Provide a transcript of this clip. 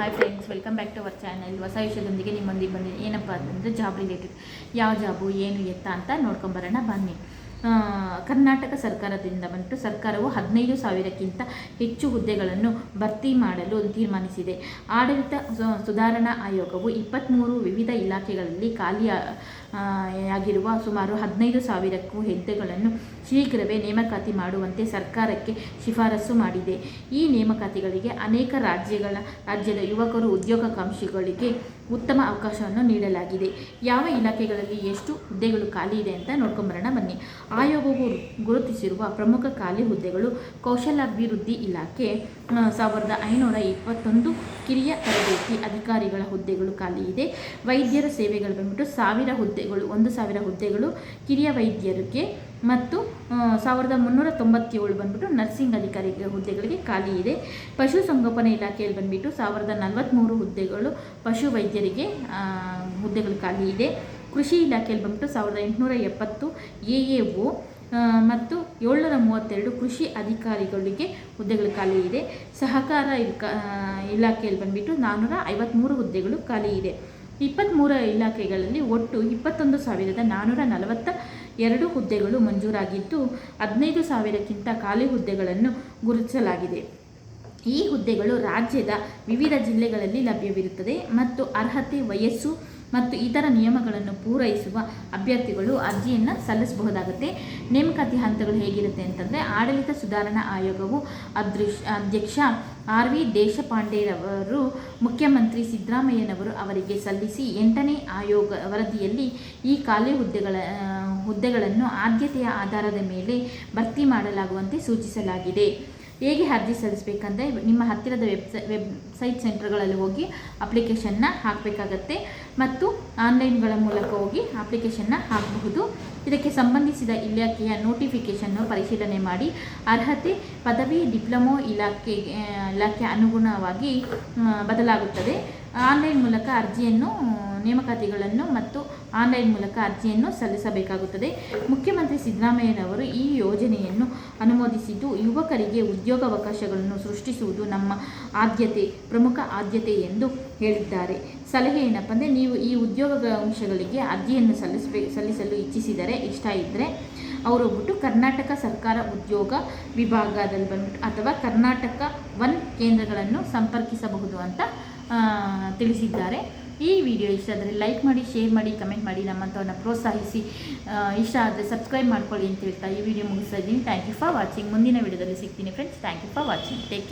Hi friends welcome back to our channel ಹೊಸ ವಿಷಯದೊಂದಿಗೆ ನಿಮ್ಮೊಂದಿಗೆ ಬಂದಿದೆ ಏನಪ್ಪ ಅಂತಂದರೆ ಜಾಬ್ ರಿಲೇಟೆಡ್ ಯಾವ ಜಾಬು ಏನು, ಎತ್ತ ಅಂತ ನೋಡ್ಕೊಂಬರೋಣ ಬನ್ನಿ. ಕರ್ನಾಟಕ ಸರ್ಕಾರದಿಂದ ಬಂದು ಸರ್ಕಾರವು ಹದಿನೈದು ಸಾವಿರಕ್ಕಿಂತ ಹೆಚ್ಚು ಹುದ್ದೆಗಳನ್ನು ಭರ್ತಿ ಮಾಡಲು ತೀರ್ಮಾನಿಸಿದೆ. ಆಡಳಿತ ಸುಧಾರಣಾ ಆಯೋಗವು ಇಪ್ಪತ್ತ್ಮೂರು ವಿವಿಧ ಇಲಾಖೆಗಳಲ್ಲಿ ಖಾಲಿಯಾಗಿರುವ ಸುಮಾರು ಹದಿನೈದು ಸಾವಿರಕ್ಕೂ ಹುದ್ದೆಗಳನ್ನು ಶೀಘ್ರವೇ ನೇಮಕಾತಿ ಮಾಡುವಂತೆ ಸರ್ಕಾರಕ್ಕೆ ಶಿಫಾರಸು ಮಾಡಿದೆ. ಈ ನೇಮಕಾತಿಗಳಿಗೆ ಅನೇಕ ರಾಜ್ಯಗಳ, ರಾಜ್ಯದ ಯುವಕರು ಉದ್ಯೋಗಾಕಾಂಕ್ಷಿಗಳಿಗೆ ಉತ್ತಮ ಅವಕಾಶವನ್ನು ನೀಡಲಾಗಿದೆ. ಯಾವ ಇಲಾಖೆಗಳಲ್ಲಿ ಎಷ್ಟು ಹುದ್ದೆಗಳು ಖಾಲಿ ಇದೆ ಅಂತ ನೋಡ್ಕೊಂಬರೋಣ ಬನ್ನಿ. ಆಯೋಗವು ಗುರುತಿಸಿರುವ ಪ್ರಮುಖ ಖಾಲಿ ಹುದ್ದೆಗಳು ಕೌಶಲಾಭಿವೃದ್ಧಿ ಇಲಾಖೆ ಸಾವಿರದ ಐನೂರ ಇಪ್ಪತ್ತೊಂದು ಕಿರಿಯ ತರಬೇತಿ ಅಧಿಕಾರಿಗಳ ಹುದ್ದೆಗಳು ಖಾಲಿ ಇದೆ. ವೈದ್ಯರ ಸೇವೆಗಳು ಬಂದ್ಬಿಟ್ಟು ಸಾವಿರ ಹುದ್ದೆಗಳು, ಒಂದು ಸಾವಿರ ಹುದ್ದೆಗಳು ಕಿರಿಯ ವೈದ್ಯರಿಗೆ ಮತ್ತು ಸಾವಿರದ ಮುನ್ನೂರ ತೊಂಬತ್ತೇಳು ಬಂದ್ಬಿಟ್ಟು ನರ್ಸಿಂಗ್ ಅಧಿಕಾರಿ ಹುದ್ದೆಗಳಿಗೆ ಖಾಲಿ ಇದೆ. ಪಶುಸಂಗೋಪನೆ ಇಲಾಖೆಯಲ್ಲಿ ಬಂದ್ಬಿಟ್ಟು ಸಾವಿರದ ನಲವತ್ತ್ಮೂರು ಹುದ್ದೆಗಳು ಪಶು ವೈದ್ಯರಿಗೆ ಹುದ್ದೆಗಳು ಖಾಲಿ ಇದೆ. ಕೃಷಿ ಇಲಾಖೆಯಲ್ಲಿ ಬಂದ್ಬಿಟ್ಟು ಸಾವಿರದ ಎಂಟುನೂರ ಎಪ್ಪತ್ತು ಎ ಎ ಒ ಮತ್ತು ಏಳ್ನೂರ ಮೂವತ್ತೆರಡು ಕೃಷಿ ಅಧಿಕಾರಿಗಳಿಗೆ ಹುದ್ದೆಗಳು ಖಾಲಿ ಇದೆ. ಸಹಕಾರ ಇಲಾಖೆಯಲ್ಲಿ ಬಂದ್ಬಿಟ್ಟು ನಾನ್ನೂರ ಐವತ್ತ್ಮೂರು ಹುದ್ದೆಗಳು ಖಾಲಿ ಇದೆ. ಇಪ್ಪತ್ತ್ಮೂರು ಇಲಾಖೆಗಳಲ್ಲಿ ಒಟ್ಟು ಇಪ್ಪತ್ತೊಂದು ಸಾವಿರದ ನಾನ್ನೂರ ನಲವತ್ತ ಎರಡು ಹುದ್ದೆಗಳು ಮಂಜೂರಾಗಿದ್ದು ಹದಿನೈದು ಸಾವಿರಕ್ಕಿಂತ ಖಾಲಿ ಹುದ್ದೆಗಳನ್ನು ಗುರುತಿಸಲಾಗಿದೆ. ಈ ಹುದ್ದೆಗಳು ರಾಜ್ಯದ ವಿವಿಧ ಜಿಲ್ಲೆಗಳಲ್ಲಿ ಲಭ್ಯವಿರುತ್ತದೆ ಮತ್ತು ಅರ್ಹತೆ ವಯಸ್ಸು ಮತ್ತು ಇತರ ನಿಯಮಗಳನ್ನು ಪೂರೈಸುವ ಅಭ್ಯರ್ಥಿಗಳು ಅರ್ಜಿಯನ್ನು ಸಲ್ಲಿಸಬಹುದಾಗುತ್ತೆ. ನೇಮಕಾತಿ ಹಂತಗಳು ಹೇಗಿರುತ್ತೆ ಅಂತಂದರೆ ಆಡಳಿತ ಸುಧಾರಣಾ ಆಯೋಗವು ಅದೃಶ್ ಅಧ್ಯಕ್ಷ ಆರ್ ವಿ ದೇಶಪಾಂಡೆರವರು, ಮುಖ್ಯಮಂತ್ರಿ ಸಿದ್ದರಾಮಯ್ಯನವರು ಅವರಿಗೆ ಸಲ್ಲಿಸಿ ಎಂಟನೇ ಆಯೋಗ ವರದಿಯಲ್ಲಿ ಈ ಖಾಲಿ ಹುದ್ದೆಗಳ ಹುದ್ದೆಗಳನ್ನು ಆದ್ಯತೆಯ ಆಧಾರದ ಮೇಲೆ ಭರ್ತಿ ಮಾಡಲಾಗುವಂತೆ ಸೂಚಿಸಲಾಗಿದೆ. ಹೇಗೆ ಅರ್ಜಿ ಸಲ್ಲಿಸಬೇಕಂದ್ರೆ ನಿಮ್ಮ ಹತ್ತಿರದ ವೆಬ್ಸೈ, ವೆಬ್ಸೈಟ್ ಸೆಂಟರ್ಗಳಲ್ಲಿ ಹೋಗಿ ಅಪ್ಲಿಕೇಶನ್ನ ಹಾಕಬೇಕಾಗತ್ತೆ ಮತ್ತು ಆನ್ಲೈನ್ಗಳ ಮೂಲಕ ಹೋಗಿ ಅಪ್ಲಿಕೇಶನ್ನ ಹಾಕಬಹುದು. ಇದಕ್ಕೆ ಸಂಬಂಧಿಸಿದ ಇಲಾಖೆಯ ನೋಟಿಫಿಕೇಶನ್ನು ಪರಿಶೀಲನೆ ಮಾಡಿ. ಅರ್ಹತೆ, ಪದವಿ ಡಿಪ್ಲೊಮೊ ಇಲಾಖೆ ಇಲಾಖೆ ಅನುಗುಣವಾಗಿ ಬದಲಾಗುತ್ತದೆ. ಆನ್ಲೈನ್ ಮೂಲಕ ಅರ್ಜಿಯನ್ನು, ನೇಮಕಾತಿಗಳನ್ನು ಮತ್ತು ಆನ್ಲೈನ್ ಮೂಲಕ ಅರ್ಜಿಯನ್ನು ಸಲ್ಲಿಸಬೇಕಾಗುತ್ತದೆ. ಮುಖ್ಯಮಂತ್ರಿ ಸಿದ್ದರಾಮಯ್ಯನವರು ಈ ಯೋಜನೆಯನ್ನು ಅನುಮೋದಿಸಿದ್ದು, ಯುವಕರಿಗೆ ಉದ್ಯೋಗಾವಕಾಶಗಳನ್ನು ಸೃಷ್ಟಿಸುವುದು ನಮ್ಮ ಆದ್ಯತೆ, ಪ್ರಮುಖ ಆದ್ಯತೆ ಎಂದು ಹೇಳಿದ್ದಾರೆ. ಸಲಹೆ ಏನಪ್ಪ ಅಂದರೆ ನೀವು ಈ ಉದ್ಯೋಗ ಅಂಶಗಳಿಗೆ ಅರ್ಜಿಯನ್ನು ಸಲ್ಲಿಸಬೇಕು, ಸಲ್ಲಿಸಲು ಇಚ್ಛಿಸಿದರೆ ಇಷ್ಟ ಇದ್ದರೆ ಅವರು ಹೋಗ್ಬಿಟ್ಟು ಕರ್ನಾಟಕ ಸರ್ಕಾರ ಉದ್ಯೋಗ ವಿಭಾಗದಲ್ಲಿ ಬಂದ್ಬಿಟ್ಟು ಅಥವಾ ಕರ್ನಾಟಕ ಒನ್ ಕೇಂದ್ರಗಳನ್ನು ಸಂಪರ್ಕಿಸಬಹುದು ಅಂತ ತಿಳಿಸಿದ್ದಾರೆ. ಈ ವಿಡಿಯೋ ಇಷ್ಟ ಆದರೆ ಲೈಕ್ ಮಾಡಿ, ಶೇರ್ ಮಾಡಿ, ಕಮೆಂಟ್ ಮಾಡಿ, ನಮ್ಮಂಥವ್ರನ್ನ ಪ್ರೋತ್ಸಾಹಿಸಿ. ಇಷ್ಟ ಆದರೆ ಸಬ್ಸ್ಕ್ರೈಬ್ ಮಾಡ್ಕೊಳ್ಳಿ ಅಂತ ಹೇಳ್ತಾ ಈ ವಿಡಿಯೋ ಮುಗಿಸ್ತಾ ಇದ್ದೀನಿ. ಥ್ಯಾಂಕ್ ಯು ಫಾರ್ ವಾಚಿಂಗ್ ಮುಂದಿನ ವಿಡಿಯೋದಲ್ಲಿ ಸಿಗ್ತೀನಿ friends thank you for watching take